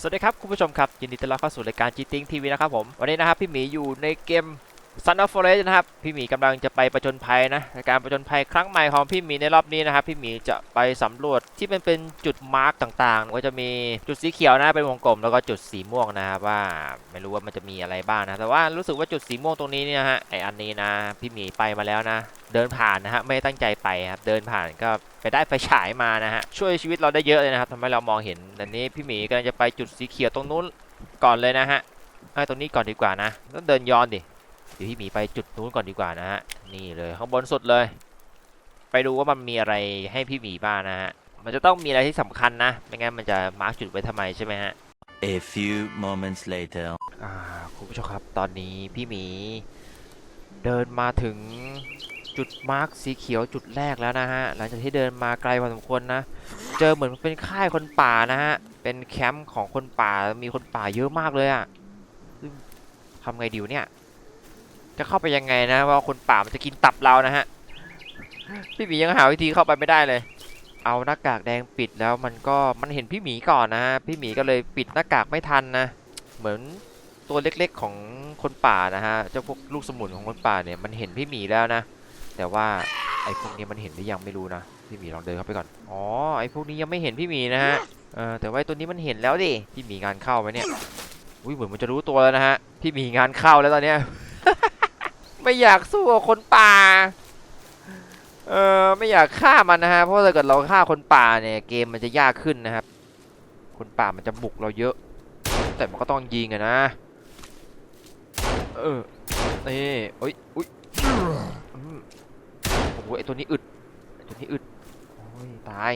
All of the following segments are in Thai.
สวัสดีครับ คุณผู้ชมครับ ยินดีต้อนรับเข้าสู่รายการจีติงทีวีนะครับผม วันนี้นะครับ พี่หมีอยู่ในเกม Sun of Forest นะครับ พี่หมีกำลังจะไปประจนภัยนะการประจนภัยครั้งใหม่ของพี่หมีในรอบนี้นะครับ พี่หมีจะไปสำรวจที่เป็นเป็นจุดมาร์กต่างๆ ก็จะมีจุดสีเขียวนะเป็นวงกลมแล้วก็จุดสีม่วงนะครับว่าไม่รู้ว่ามันจะมีอะไรบ้างนะ แต่ว่ารู้สึกว่าจุดสีม่วงตรงนี้เนี่ยฮะไออันนี้นะ พี่หมีไปมาแล้วนะ เดินผ่านนะฮะไม่ตั้งใจไปครับเดินผ่านก็ไปได้ไฟฉายมานะฮะช่วยชีวิตเราได้เยอะเลยนะครับทำให้เรามองเห็นอันนี้พี่หมีกำลังจะไปจุดสีเขียวตรงนู้นก่อนเลยนะฮะไอตรงนี้ก่อนดีกว่านะต้องเดินย้อนดิ ดี๋ยวพี่หมีไปจุดนู้นก่อนดีกว่านะฮะนี่เลยข้างบนสุดเลย ไปดูว่ามันมีอะไรให้พี่หมีบ้างนะฮะมันจะต้องมีอะไรที่สำคัญนะไม่งั้นมันจะมาร์กจุดไว้ทำไมใช่ไหมฮะ A few moments later. อ่าคุณผู้ชมครับตอนนี้พี่หมี เดินมาถึงจุดมาร์กสีเขียวจุดแรกแล้วนะฮะหลังจากที่เดินมาไกลพอสมควรนะ เจอเหมือนเป็นค่ายคนป่านะฮะเป็นแคมป์ของคนป่ามีคนป่าเยอะมากเลยอะซึ่งทำไงดิวเนี่ย จะเข้าไปยังไงนะว่าคนป่ามันจะกินตับเรานะฮะพี่หมียังหาวิธีเข้าไปไม่ได้เลย เอาหน้ากากแดงปิดแล้วมันก็มันเห็นพี่หมีก่อนนะพี่หมีก็เลยปิดหน้ากากไม่ทันนะ เหมือนตัวเล็กๆของคนป่านะฮะเจ้าพวกลูกสมุนของคนป่าเนี่ยมันเห็นพี่หมีแล้วนะ แต่ว่าไอ้พวกนี้มันเห็นหรือยังไม่รู้นะพี่หมีลองเดินเข้าไปก่อนอ๋อไอ้พวกนี้ยังไม่เห็นพี่หมีนะฮะเออแต่ว่าตัวนี้มันเห็นแล้วดิพี่หมีงานเข้าไหมเนี่ยอุ้ยเหมือนมันจะรู้ตัวแล้วนะฮะพี่หมีงานเข้าแล้วตอนเนี้ย ไม่อยากสู้กับคนป่า เออไม่อยากฆ่ามันนะฮะ เพราะถ้าเกิดเราฆ่าคนป่าเนี่ย เกมมันจะยากขึ้นนะครับ คนป่ามันจะบุกเราเยอะ แต่มันก็ต้องยิงอะนะ เออนี่เอ้ยอุ้ยอืมโอ้โหไอตัวนี้อึดไอตัวนี้อึด โอ้ยตาย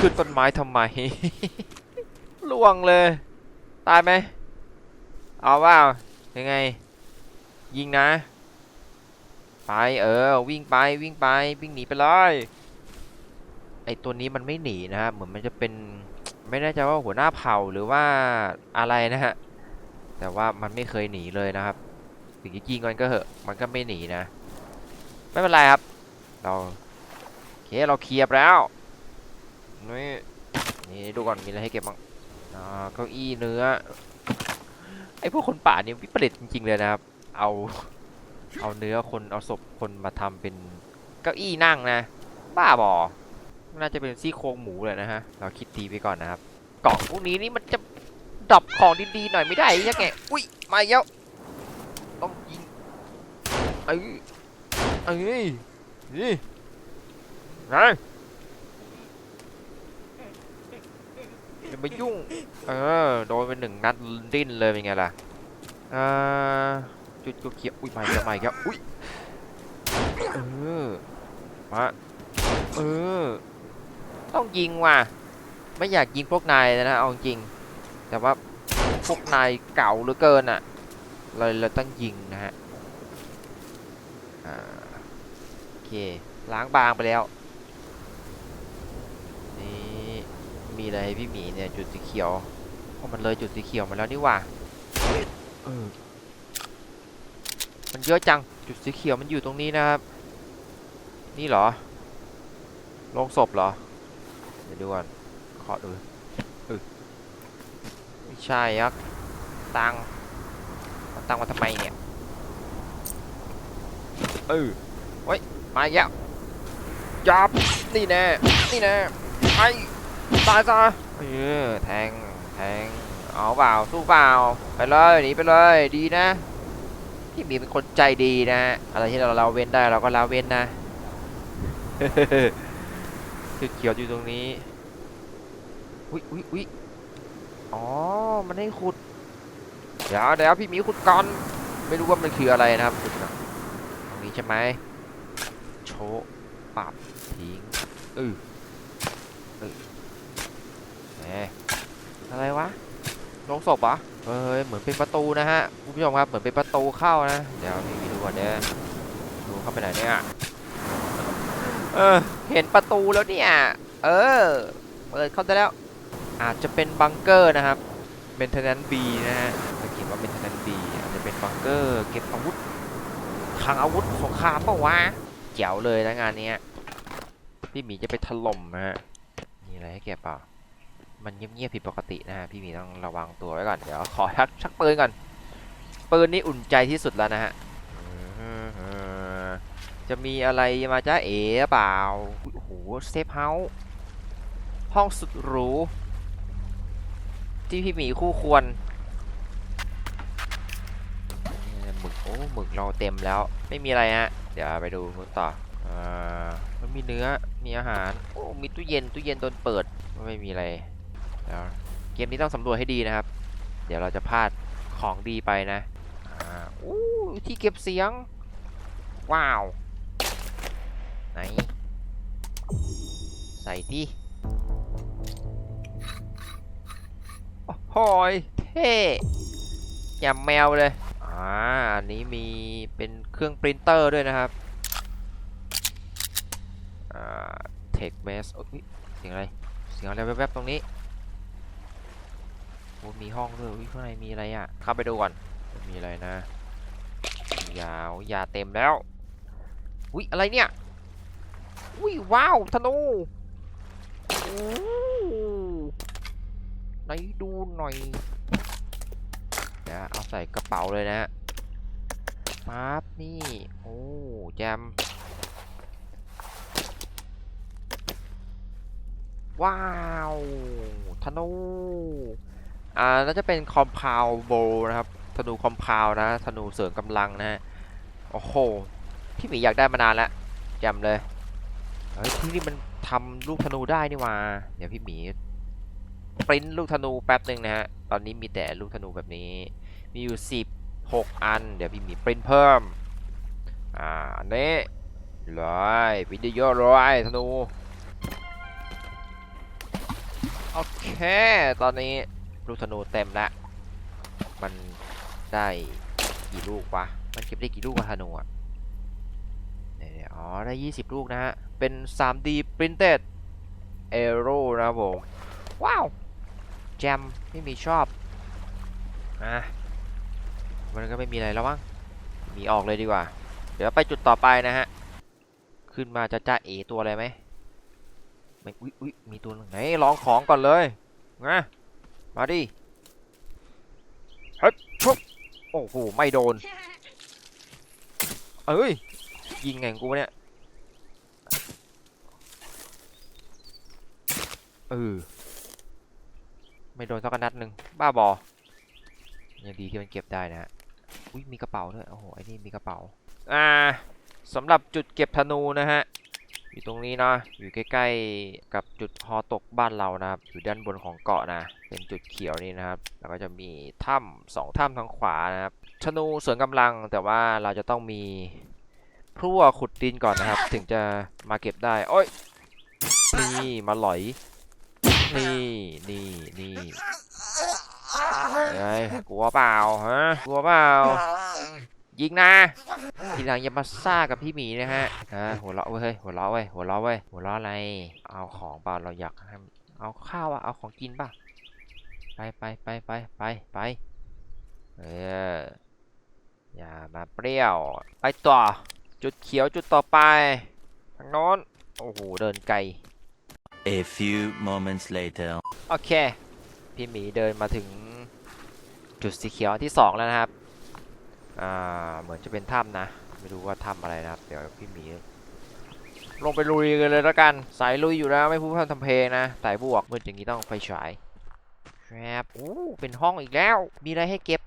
ขึ้นต้นไม้ทำไม ล่วงเลย ตายไหมเอาเปล่า ยังไง ยิงนะ ไปเออ วิ่งไปวิ่งไปวิ่งหนีไปเลยไอตัวนี้มันไม่หนีนะครับเหมือนมันจะเป็นไม่แน่ใจว่าหัวหน้าเผ่าหรือว่าอะไรนะฮะแต่ว่ามันไม่เคยหนีเลยนะครับถึงจะยิงมันก็เหอะมันก็ไม่หนีนะ ไม่เป็นไรครับ เราโอเคเราเคลียร์แล้วนี่นี่ดูก่อนมีอะไรให้เก็บบ้างอ่าเก้าอี้เนื้อ อพวกคนป่าเนี่ยวิปริตจริงๆเลยนะครับ เอาเอาเนื้อคนเอาศพคนมาทำเป็นเก้าอี้นั่งนะ บ้าบอน่าจะเป็นซี่โครงหมูเลยนะฮะ เราคิดดีไปก่อนนะครับ กล่องพวกนี้นี่มันจะดรอปของดีๆหน่อยไม่ได้ยังไงอุ้ยมาอีกแล้วต้องยิงเอ้ยเอ้ยนี่นะ อย่ามายุ่ง เออ โดนเป็นหนึ่งนัดดิ้นเลยเป็นไงล่ะอ่าจุดเขียวอุ้ยมาอีกแล้วมาอีกแล้วอุ้ยเออมาเออ ต้องยิงว่ะ ไม่อยากยิงพวกนายเลยนะเอาจริง แต่ว่าพวกนายเก่าเหลือเกินอะเลยเราต้องยิงนะฮะโอเค ล้างบางไปแล้ว นี่ มีอะไรให้พี่หมีเนี่ยจุดสีเขียวเพราะมันเลยจุดสีเขียวมาแล้วนี่หว่าเออมันเยอะจังจุดสีเขียวมันอยู่ตรงนี้นะครับ นี่เหรอโลงศพเหรอ เดี๋ยวดูก่อนขอดูเออไม่ใช่ยักษ์ตังค์เอาตังค์มาทำไมเนี่ยเออเฮ้ยมาอีกแล้วจับนี่แน่นี่แน่ไอ้ ตายซะเออแทงแทงเอาเปล่าสู้เปล่าไปเลยหนีไปเลยดีนะพี่หมีเป็นคนใจดีนะอะไรที่เราเราเว้นได้เราก็ละเว้นนะจุดเขียวอยู่ตรงนี้อุ้ยอุ้ยอุ้ยอ๋อมันให้ขุดเดี๋ยวเดี๋ยวพี่หมีขุดก่อนไม่รู้ว่ามันคืออะไรนะครับขุดก่อนตรงนี้ใช่ไหมโชปับทิ้งเออเออ อะไรวะลงศพเหรอเฮ้ยเหมือนเป็นประตูนะฮะคุณผู้ชมครับเหมือนเป็นประตูเข้านะเดี๋ยวพี่หมีดูก่อนเด้อดูเข้าไปไหนเนี่ยเออเห็นประตูแล้วเนี่ยเออเปิดเข้าได้แล้ว อาจจะเป็นบังเกอร์นะครับเ a นเทนแนนบีนะฮะจะเขียนว่าเ a นเทนแนนบีอาจจะเป็นบังเกอร์เก็บอาวุธคลังอาวุธสงครามเปล่าวะเจ๋วเลยนะงานนี้พี่หมีจะไปถล่มนะฮะมีอะไรให้เก็บเปล่า มันเงียบๆผิดปกตินะฮะพี่หมีต้องระวังตัวไว้ก่อนเดี๋ยวขอชักชักปืนก่อนปืนนี่อุ่นใจที่สุดแล้วนะฮะจะมีอะไรมาจ้าเอ๋เปล่าโอ้โหเซฟเฮาส์ห้องสุดหรูที่พี่หมีคู่ควรหมึกโอ้หมึกเราเต็มแล้วไม่มีอะไรฮะเดี๋ยวไปดูนู้นต่ออ่ามันมีเนื้อมีอาหารโอ้มีตู้เย็นตู้เย็นโดนเปิดไม่มีอะไร เดี๋ยวเกมนี้ต้องสำรวจให้ดีนะครับ เดี๋ยวเราจะพลาดของดีไปนะอ่าอู้ที่เก็บเสียง ว้าว ไหน ใส่ที่โอ้ยเท่ยำแมวเลย อ่า อันนี้มีเป็นเครื่องปรินเตอร์ด้วยนะครับ อ่า Tech Mesh โอ้ยเสียงอะไร เสียงอะไรแวบๆตรงนี้ มีห้องด้วยอุ๊ยข้างในมีอะไรอะ เข้าไปดูก่อน มีอะไรนะ ยาวยาเต็มแล้ว อุ้ยอะไรเนี่ย อุ้ยว้าวธนูโอ้ไหนดูหน่อยเดี๋ยวเอาใส่กระเป๋าเลยนะฮะปั๊บนี่ โอ้แจมว้าวธนู อ่าน่าจะเป็นคอมเพาวโบนะครับธนูคอมเพาวนะธนูเสริมกำลังนะฮะโอ้โหพี่หมีอยากได้มานานแล้วจำเลยเฮ้ยที่นี่มันทำลูกธนูได้นี่ว่าเดี๋ยวพี่หมีปริ้นลูกธนูแป๊บหนึ่งนะฮะตอนนี้มีแต่ลูกธนูแบบนี้ มีอยู่สิบหกอัน เดี๋ยวพี่หมีปริ้นเพิ่มอ่าอันนี้เลยวิดีโอเลยธนูโอเค ตอนนี้ ลูกธนูเต็มแล้วมันได้กี่ลูกวะ มันเก็บได้กี่ลูกวะธนูอะเนี่ยอ๋อ ได้ 20 ลูกนะฮะ เป็น 3D printed arrow นะครับผม ว้าว แจมไม่มีชอบ อะ มันก็ไม่มีอะไรแล้วมั้ง มีออกเลยดีกว่า เดี๋ยวไปจุดต่อไปนะฮะ ขึ้นมาจะจ้าเอตัวอะไรไหมไม่ อุ๊ยอุ๊ยมีตัวหนึ่งไหนลองของก่อนเลยนะ มาดิฮึบชุบโอ้โห ไม่โดน เอ้ย ยิงไงของกูเนี่ย เออ ไม่โดนสักนัดหนึ่งบ้าบอยังดีที่มันเก็บได้นะฮะ อุ้ยมีกระเป๋าด้วย โอ้โห ไอ้นี่มีกระเป๋า อ่าสำหรับจุดเก็บธนูนะฮะ อยู่ตรงนี้เนาะอยู่ใกล้ๆกับจุดฮอตกบ้านเรานะครับ อยู่ด้านบนของเกาะนะ เป็นจุดเขียวนี่นะครับ แล้วก็จะมีถ้ำสองถ้ำทางขวานะครับธนูเสริมกำลังแต่ว่าเราจะต้องมีพลั่วขุดดินก่อนนะครับ ถึงจะมาเก็บได้ โอ้ยนี่มาหลอย นี่นี่นี่เฮ้กลัวเปล่าฮะกลัวเปล่า ยิงนะทีหลังอย่ามาซ่ากับพี่หมีนะฮะอ่าหัวเราะเว้ยเฮ้ยหัวเราะเว้ยหัวเราะเว้ยหัวเราะอะไร เอาของเปล่าเราอยากให้เอาข้าวอะเอาของกินป่ะไปไปไปไปไปไปเอออย่ามาเปรี้ยว ไปต่อ จุดเขียวจุดต่อไปทางโน้นโอ้โหเดินไกล A few moments later. โอเค พี่หมีเดินมาถึงจุดสีเขียวที่สองแล้วนะครับ อ่าเหมือนจะเป็นถ้ำนะ ไม่รู้ว่าถ้ำอะไรนะครับ เดี๋ยวพี่หมี ลงไปลุยกันเลยแล้วกัน สายลุยอยู่แล้วไม่พูดพร่ำทำเพลงนะ สายบวกมืดอย่างนี้ต้องไฟฉายครับโอ้เป็นห้องอีกแล้ว มีอะไรให้เก็บ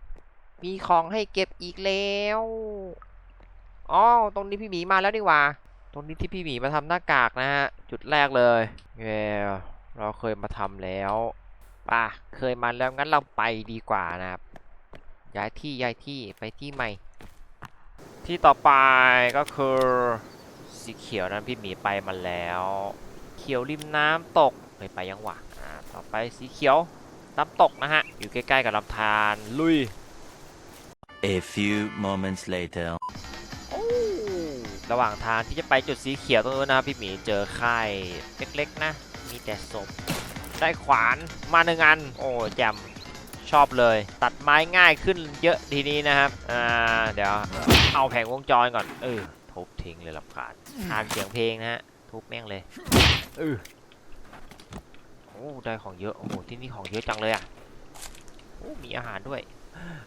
มีของให้เก็บอีกแล้วอ๋อตรงนี้พี่หมีมาแล้วดีกว่า ตรงนี้ที่พี่หมีมาทำหน้ากากนะฮะ จุดแรกเลยเเราเคยมาทำแล้วป่ะเคยมาแล้วงั้นเราไปดีกว่านะครับ ย้ายที่ย้ายที่ไปที่ใหม่ ที่ต่อไปก็คือสีเขียวนั้นพี่หมีไปมาแล้ว เขียวริมน้ำตกเคยไปยังวะอ่าต่อไปสีเขียวน้ำตกนะฮะ อยู่ใกล้ๆกับลำธารลุย A few moments later. ระหว่างทางที่จะไปจุดสีเขียวตรงนู้นนะครับพี่หมีเจอค่ายเล็กๆนะ มีแต่ศพได้ขวานมาหนึ่งอัน โอ้แจม ชอบเลย ตัดไม้ง่ายขึ้นเยอะทีนี้นะครับอ่าเดี๋ยวเอาแผงวงจรก่อนเออทุบทิ้งเลยลำคาญอ่านเสียงเพลงนะฮะทุบแม่งเลยเออโอ้ได้ของเยอะโอ้โหที่นี่ของเยอะจังเลยอะโอ้มีอาหารด้วย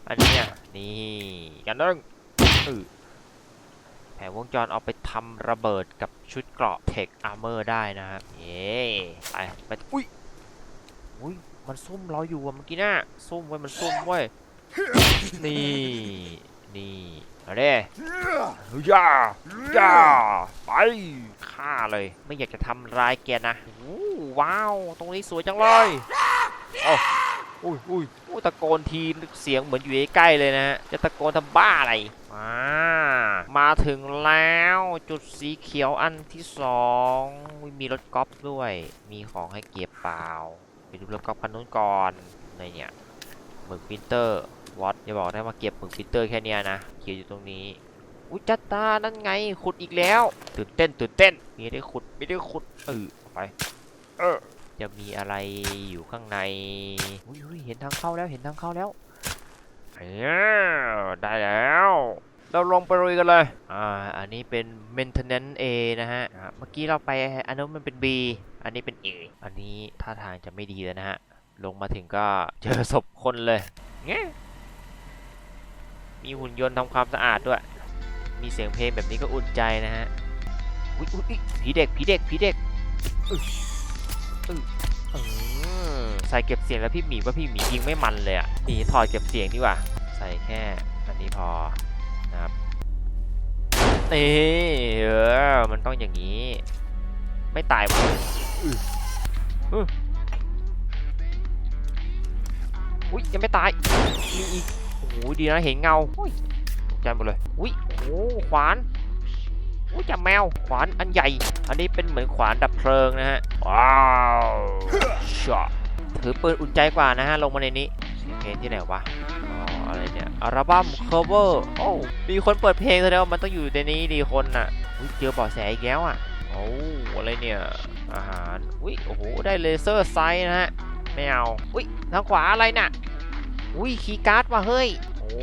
อันนี้นี่กันนึงเออแผงวงจรเอาไปทำระเบิดกับชุดเกราะเทคอาร์เมอร์ได้นะครับเย้ไปไปอุ้ยอุ้ย มันซุ่มเราอยู่อะเมื่อกี้น่ะซุ่มไว้ยมันซุ่มไว้ยนี่นี่เอาด้ย่าย่าไปฆ่าเลยไม่อยากจะทำร้ายแกนะโอ้ว้าวตรงนี้สวยจังเลยโอ้อุ้ยอุ้ยอุ้ยตะโกนทีเสียงเหมือนอยู่ใกล้ๆเลยนะฮะจะตะโกนทำบ้าอะไรอ่ามาถึงแล้วจุดสีเขียวอันที่สองอุ๊ยมีรถกอล์ฟด้วย มีของให้เก็บเปล่า ไปดูรถกอล์ฟคันนู้นก่อนในเนี่ยหมึกปรินเตอร์วอตอย่าบอกได้มาเก็บหมึกปรินเตอร์แค่เนี้ยนะเขียนอยู่ตรงนี้อุ้ยจัตตานั่นไงขุดอีกแล้วตื่นเต้นตื่นเต้นมีได้ขุดไม่ได้ขุดเออไปเออจะมีอะไรอยู่ข้างในอุ้ยเห็นทางเข้าแล้วเห็นทางเข้าแล้วเออได้แล้ว เราลงไปลุยกันเลย อ่า อันนี้เป็น maintenance A นะฮะ เมื่อกี้เราไปอันนั้นมันเป็น B อันนี้เป็น A อันนี้ท่าทางจะไม่ดีแล้วนะฮะ ลงมาถึงก็เจอศพคนเลยเงี้ยมีหุ่นยนต์ทำความสะอาดด้วย มีเสียงเพลงแบบนี้ก็อุ่นใจนะฮะอุ๊ยอุ๊ยผีเด็กผีเด็กผีเด็กอึ๊ยอึ๊ยอืมใส่เก็บเสียงแล้วพี่หมีว่าพี่หมียิงไม่มันเลยอะนี่ถอดเก็บเสียงดีกว่า ใส่แค่อันนี้พอนะครับเออมันต้องอย่างนี้ ไม่ตายวะอึ๊ยอึ๊ยอุ๊ยยังไม่ตายมีอีกโอ้โหดีนะเห็นเงาโอ้ยตกใจหมดเลยอุ๊ยโอ้โหขวานอุ้ยจับแมวขวานอันใหญ่ อันนี้เป็นเหมือนขวานดับเพลิงนะฮะว้าวช็อตถือปืนอุ่นใจกว่านะฮะลงมาในนี้เสียงเพลงที่ไหนวะอ๋ออะไรเนี่ยอัลบั้ม cover โอ้มีคนเปิดเพลงแสดงว่ามันต้องอยู่ในนี้ดีคนน่ะอุ้ยเจอเบาะแสอีกแล้วอะ โอ้อะไรเนี่ย อาหาร อุ้ย โอ้โห ได้เลเซอร์ไซส์นะฮะ ไม่เอา อุ้ย ทางขวาอะไรน่ะ อุ้ย คีย์การ์ดว่ะเฮ้ย โอ้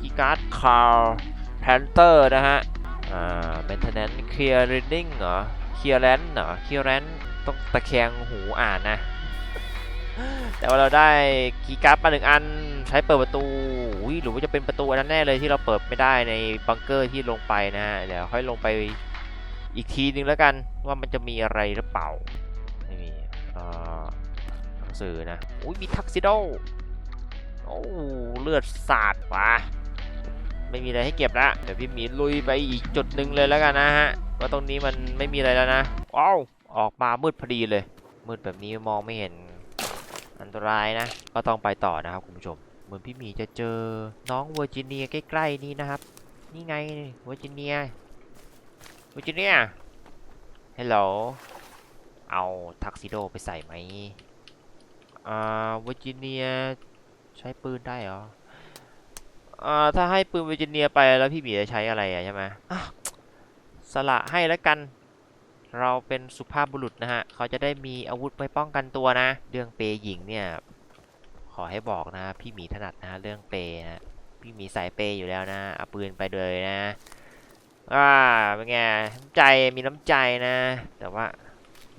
คีย์การ์ดคาร์แพนเตอร์นะฮะ อ่า maintenance clearing เหรอ clearance เหรอ clearance ต้องตะแคงหูอ่านนะ แต่ว่าเราได้คีย์การ์ดมาหนึ่งอัน ใช้เปิดประตูอุ้ยหรือว่าจะเป็นประตูอันนั้นแน่เลยที่เราเปิดไม่ได้ในบังเกอร์ที่ลงไปนะฮะ เดี๋ยวค่อยลงไป อีกทีนึงแล้วกันว่ามันจะมีอะไรหรือเปล่า ไม่มีหนังสือนะ อุ้ยมีทักซิโดโอ้เลือดสาดว่ะไม่มีอะไรให้เก็บละเดี๋ยวพี่หมีลุยไปอีกจุดหนึ่งเลยแล้วกันนะฮะว่าตรงนี้มันไม่มีอะไรแล้วนะว้าวออกมามืดพอดีเลย มืดแบบนี้มองไม่เห็นอันตรายนะ ก็ต้องไปต่อนะครับคุณผู้ชม เหมือนพี่หมีจะเจอน้องเวอร์จิเนียใกล้ๆนี่นะครับ นี่ไงเวอร์จิเนีย วอร์จิเนียฮัลโหลเอาทักซิโดไปใส่ไหมอ่าวอร์จิเนียใช้ปืนได้เหรออ่าถ้าให้ปืนวอร์จิเนียไปแล้วพี่หมีจะใช้อะไรอะใช่ไหมสละให้แล้วกัน เราเป็นสุภาพบุรุษนะฮะ เขาจะได้มีอาวุธไปป้องกันตัวนะ เรื่องเปยหญิงเนี่ย ขอให้บอกนะ พี่หมีถนัดนะเรื่องเปย์นะ พี่หมีสายเปย์อยู่แล้วนะ เอาปืนไปเลยนะ อ่าเป็นไงน้ำใจมีน้ำใจนะ แต่ว่า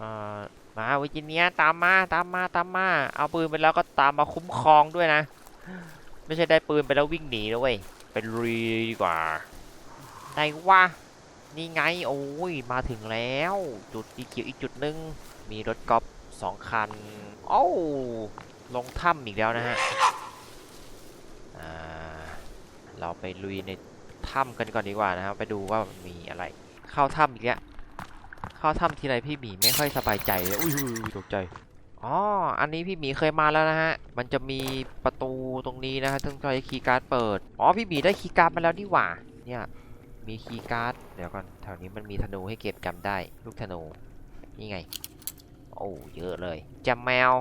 อ่ามาวอร์จิเนียตามมาตามมาตามมา เอาปืนไปแล้วก็ตามมาคุ้มครองด้วยนะ ไม่ใช่ได้ปืนไปแล้ววิ่งหนีนะเว้ยเป็นรีดีกว่าไหนวะนี่ไงโอ้ยมาถึงแล้ว จุดสีเขียวอีกจุดนึง มีรถกอล์ฟสองคันโอ้ลงถ้ำอีกแล้วนะฮะอ่าเราไปลุยใน ถ้ำกันก่อนดีกว่านะครับ ไปดูว่ามีอะไร เข้าถ้ำอีกแล้วเข้าถ้ำทีไรพี่หมีไม่ค่อยสบายใจเลยอุ้ยตกใจอ๋ออันนี้พี่หมีเคยมาแล้วนะฮะ มันจะมีประตูตรงนี้นะฮะต้องใช้คีย์การ์ดเปิด อ๋อพี่หมีได้คีย์การ์ดมาแล้วนี่หว่า เนี่ย มีคีย์การ์ด เดี๋ยวก่อน แถวนี้มันมีธนูให้เก็บจำได้ ลูกธนู นี่ไง โอ้เยอะเลยจำแมว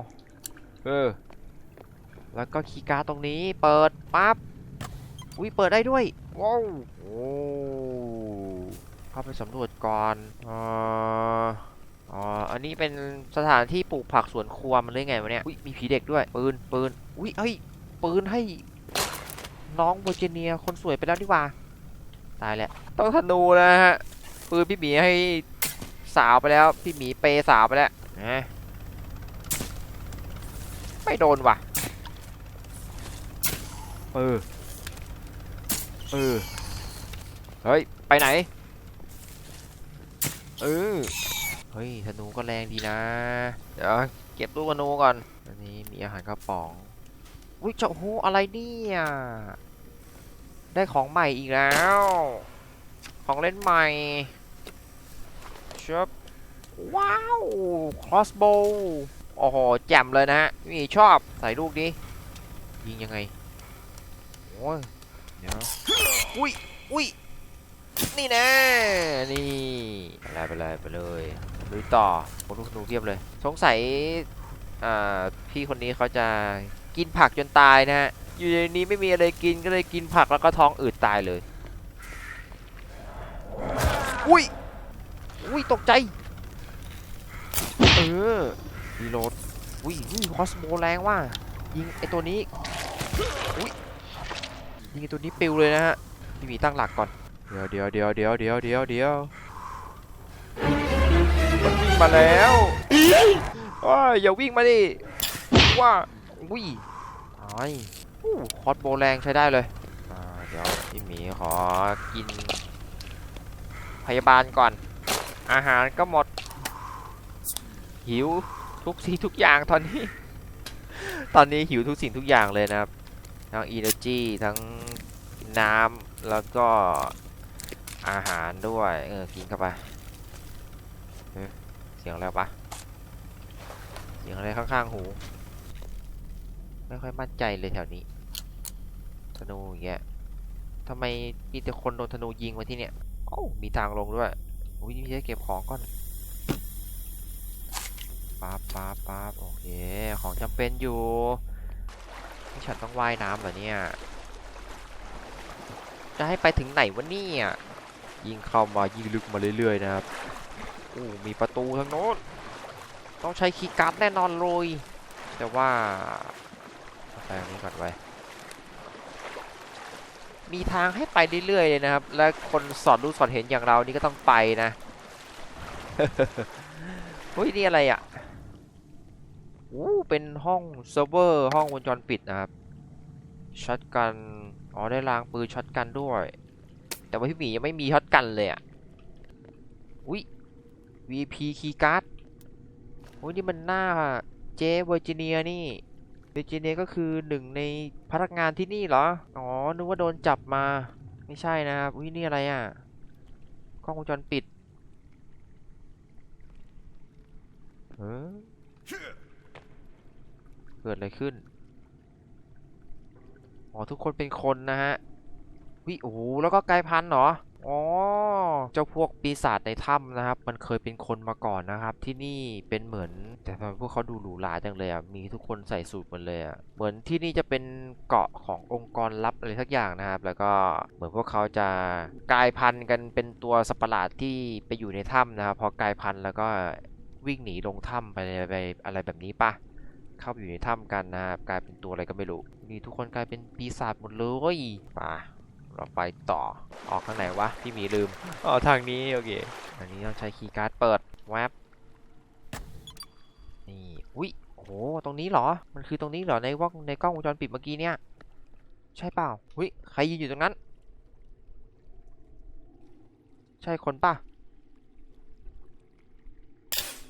เออ แล้วก็คีย์การ์ดตรงนี้เปิดปั๊บ อุ้ยเปิดได้ด้วย ว้าวโอ้เข้าไปสำรวจก่อนอ่าอ๋อ อันนี้เป็นสถานที่ปลูกผักสวนครัวมันเลยไงวะเนี่ย อุ้ยมีผีเด็กด้วย ปืน ปืน อุ้ยเอ้ย ปืนให้ น้องเวอร์จิเนียคนสวยไปแล้วดีกว่า ตายแหละ ต้องธนูนะฮะ ปืนพี่หมีให้สาวไปแล้ว พี่หมีเปย์สาวไปแล้วนะไม่โดนว่ะ เออ เออ เฮ้ย ไปไหน เออ เฮ้ย ธนูก็แรงดีนะ เดี๋ยวเก็บลูกธนูก่อน อันนี้มีอาหารกระป๋อง อุ้ยเจ้าโหอะไรเนี่ย ได้ของใหม่อีกแล้ว ของเล่นใหม่ชับว้าว crossbow โอ้โห แจ่มเลยนะฮะ นี่ชอบ ใส่ลูกนี้ยิงยังไง โอ้ย เดี๋ยว อุ้ยอุ้ยนี่แน่นี่ไปเลยไปเลยไปเลยลุยต่อโอ้ลูกธนูเพียบเลย สงสัยอ่าพี่คนนี้เขาจะกินผักจนตายนะฮะอยู่ในนี้ไม่มีอะไรกินก็เลยกินผักแล้วก็ท้องอืดตายเลย อุ้ยอุ้ยตกใจเออรีโหลดอุ้ยอุ้ยคอสโมแรงว่ะยิงไอตัวนี้อุ้ยยิงไอตัวนี้ปิวเลยนะฮะ พี่หมีตั้งหลักก่อน เดี๋ยวเดี๋ยวเดี๋ยวเดี๋ยวเดี๋ยวเดี๋ยวเดี๋ยวมันวิ่งมาแล้วว้ายอย่าวิ่งมาดิว่าอุ้ยตายอู้คอสโบแรงใช้ได้เลยเดี๋ยวพี่หมีขอกิน พยาบาลก่อน อาหารก็หมด หิวทุกสิ่งทุกอย่างตอนนี้ ตอนนี้หิวทุกสิ่งทุกอย่างเลยนะครับ ทั้ง energy ทั้ง น้ำแล้วก็อาหารด้วยเออกินเข้าไปเสียงอะไรปะเสียงอะไรข้างๆหู ไม่ค่อยมั่นใจเลยแถวนี้ธนูอย่างเงี้ยทำไมมีแต่คนโดนธนูยิงมาที่เนี่ยโอ้มีทางลงด้วยอุ้ยนี่จะเก็บของก่อนป๊าบป๊าบป๊บโอเค ของจำเป็นอยู่นี่ฉันต้องว่ายน้ำเหรอเนี่ย จะให้ไปถึงไหนวะเนี่ยยิงเข้ามายิงลึกมาเรื่อยๆนะครับอู้มีประตูทางโน้นต้องใช้คีย์การ์ดแน่นอนเลยแต่ว่าเอาไปตรงนี้ก่อนไว้มีทางให้ไปเรื่อยๆเลยนะครับ และคนสอนรู้สอนเห็นอย่างเรานี่ก็ต้องไปนะเฮ้ยนี่อะไรอะอู้เป็นห้องเซิร์ฟเวอร์ห้องวงจรปิดนะครับช็อตกัน อ๋อได้ล้างปืนช็อตกันด้วย แต่ว่าพี่หมียังไม่มีช็อตกันเลยอะ อุ้ย VP keycard โอ้ยนี่มันหน้าเจเวอร์จิเนียนี่เวอร์จิเนียก็คือหนึ่งในพนักงานที่นี่เหรอ อ๋อ นึกว่าโดนจับมา ไม่ใช่นะครับอุ้ยนี่อะไรอะ กล้องวงจรปิดเออเกิดอะไรขึ้น อ๋อทุกคนเป็นคนนะฮะวิโอ้แล้วก็กลายพันธุ์เหรออ๋อเจ้าพวกปีศาจในถ้ำนะครับ มันเคยเป็นคนมาก่อนนะครับ ที่นี่เป็นเหมือน แต่ทำไมพวกเขาดูหรูหราจังเลยอะมีทุกคนใส่สูทหมดเลยอะเหมือนที่นี่จะเป็นเกาะขององค์กรลับอะไรสักอย่างนะครับ แล้วก็เหมือนพวกเขาจะกลายพันธุ์กันเป็นตัวสัตว์ประหลาดที่ไปอยู่ในถ้ำนะครับพอกลายพันธุ์แล้วก็วิ่งหนีลงถ้ำไปอะไรแบบนี้ปะ เข้าไปอยู่ในถ้ำกันนะครับกลายเป็นตัวอะไรก็ไม่รู้นี่ทุกคนกลายเป็นปีศาจหมดเลยมาเราไปต่อออกทางไหนวะพี่หมีลืมอ๋อทางนี้โอเคทางนี้ต้องใช้คีย์การ์ดเปิดแวบนี่อุ้ยโอ้โหตรงนี้เหรอมันคือตรงนี้เหรอในว่าในกล้องวงจรปิดเมื่อกี้เนี่ยใช่เปล่าอุ้ยใครยืนอยู่ตรงนั้น ใช่คนป่ะ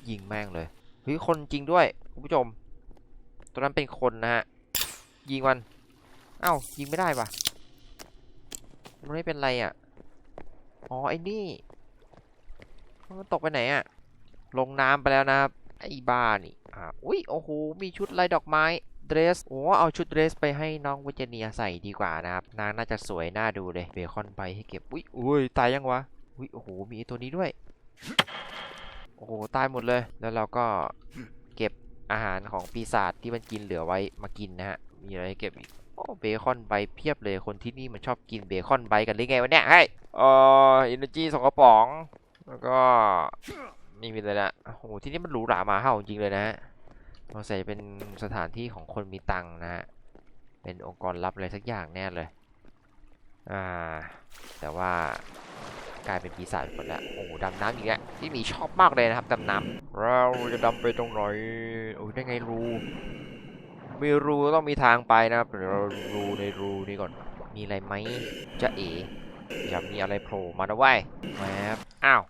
ยิงแม่งเลยเฮ้ยคนจริงด้วยคุณผู้ชม ตัวนั้นเป็นคนนะฮะ ยิงมัน เอ้ายิงไม่ได้ปะมันไม่เป็นไรอะ อ๋อไอ้นี่มันตกไปไหนอะ ลงน้ำไปแล้วนะครับ ไอ้บ้านี่ อ่าอุ้ยโอ้โห มีชุดลายดอกไม้ เดรส โอ้เอาชุดเดรสไปให้น้องวิจเนียใส่ดีกว่านะครับ นางน่าจะสวยน่าดูเลย เบคอนไปให้เก็บ อุ้ยอุ้ยตายยังวะ อุ้ยโอ้โห มีตัวนี้ด้วย โอ้โห ตายหมดเลย แล้วเราก็ อาหารของปีศาจที่มันกินเหลือไว้มากินนะฮะ มีอะไรเก็บอีกโอ้เบคอนไบเพียบเลยคนที่นี่มันชอบกินเบคอนไบกันหรือไงวะเนี่ยเฮ้ยเอ่ออินเนอร์จีสองกระป๋องแล้วก็นี่มีอะไรละโอ้โหที่นี่มันหรูหรามาเห่าจริงเลยนะฮะสงสัยจะเป็นสถานที่ของคนมีตังค์นะฮะเป็นองค์กรลับอะไรสักอย่างแน่เลย อ่า แต่ว่า กลายเป็นปีศาจหมดแล้วโอ้ดำน้ำอีกแล้วที่หมีชอบมากเลยนะครับดำน้ำเราจะดำไปตรงไหนโอ้ยได้ไงรูมีรูต้องมีทางไปนะครับเดี๋ยวเรารูในรูนี้ก่อน มีอะไรไหมจะเอ๋อย่ามีอะไรโผล่มานะเว้ยแวบอ้าว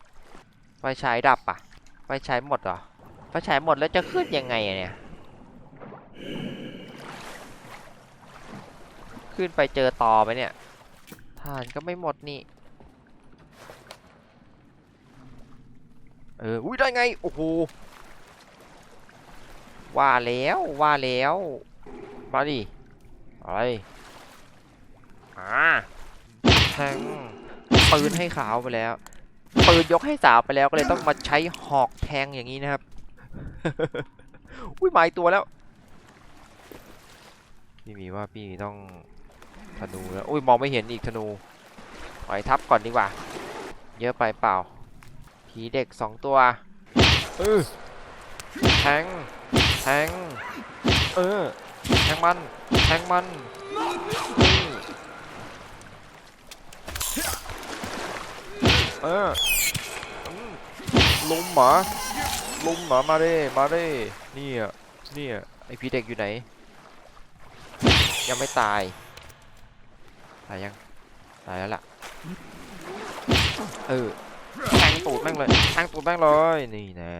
ไฟฉายดับอะไฟฉายหมดเหรอไฟฉายหมดแล้วจะขึ้นยังไงเนี่ยขึ้นไปเจอต่อไปเนี่ยฐานก็ไม่หมดนี่ เออ อุ้ยได้ไง โอ้โห ว่าแล้ว ว่าแล้ว มาดิ อะไร อ่าแทงปืนให้ขาวไปแล้ว ปืนยกให้สาวไปแล้วก็เลยต้องมาใช้หอกแทงอย่างนี้นะครับ อุ้ยหมาอีกตัวแล้ว พี่มีว่าพี่มีต้องธนูแล้ว อุ้ยมองไม่เห็นอีกธนูปล่อยทับก่อนดีกว่า เยอะไปเปล่า ผีเด็กสองตัวเออแทง แทง เออ แทงมัน แทงมันนี่เอออืมลุมเหรอลุมเหรอมาดิ มาดิ นี่อะนี่อะไอผีเด็กอยู่ไหน ยังไม่ตาย ตายยัง ตายแล้วล่ะ เออ แทงตูดแม่งเลยแทงตูดแม่งเลยนี่นะ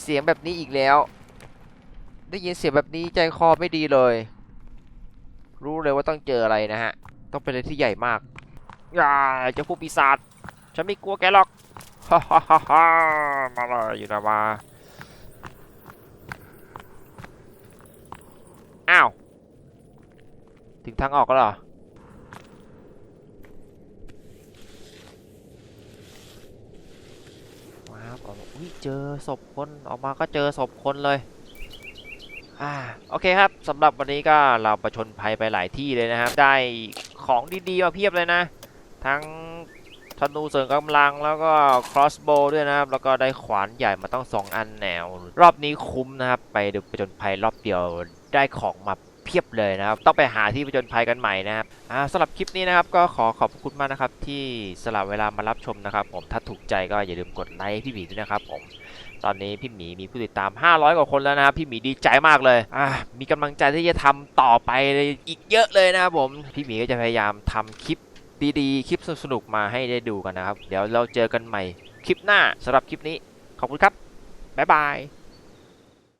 เสียงแบบนี้อีกแล้ว ได้ยินเสียงแบบนี้ใจคอไม่ดีเลย รู้เลยว่าต้องเจออะไรนะฮะ ต้องเป็นอะไรที่ใหญ่มากอย่าเจะผู้ปีศาจฉันไม่กลัวแกหรอกฮ่าฮ่าฮ่ามาเลยอยู่นะมาอ้าว ถึงทางออกแล้วเหรอ ว้าวออกมาอุ้ยเจอศพคนออกมาก็เจอศพคนเลยอ่าโอเคครับสำหรับวันนี้ก็เราประชนภัยไปหลายที่เลยนะครับ ได้ของดีๆมาเพียบเลยนะ ทั้งธนูเสริมกำลังแล้วก็ crossbow ด้วยนะครับ แล้วก็ได้ขวานใหญ่มาต้องสองอันแนว รอบนี้คุ้มนะครับ ไปดูประจนภัยรอบเดียวได้ของมา พียบเลยนะครับ ต้องไปหาที่ประจนภัยกันใหม่นะครับอ่าสำหรับคลิปนี้นะครับ ก็ขอขอบคุณมากนะครับ ที่สละเวลามารับชมนะครับ ผมถ้าถูกใจก็อย่าลืมกดไลค์พี่หมีด้วยนะครับผมตอนนี้พี่หมีมีผู้ติดตาม 500 กว่าคนแล้วนะครับพี่หมีดีใจมากเลยอะมีกำลังใจที่จะทำต่อไปอีกเยอะเลยนะครับผมพี่หมีก็จะพยายามทำคลิปดีๆ คลิปสนุกๆมาให้ได้ดูกันนะครับ เดี๋ยวเราเจอกันใหม่คลิปหน้าสำหรับคลิปนี้ขอบคุณครับบ๊ายบาย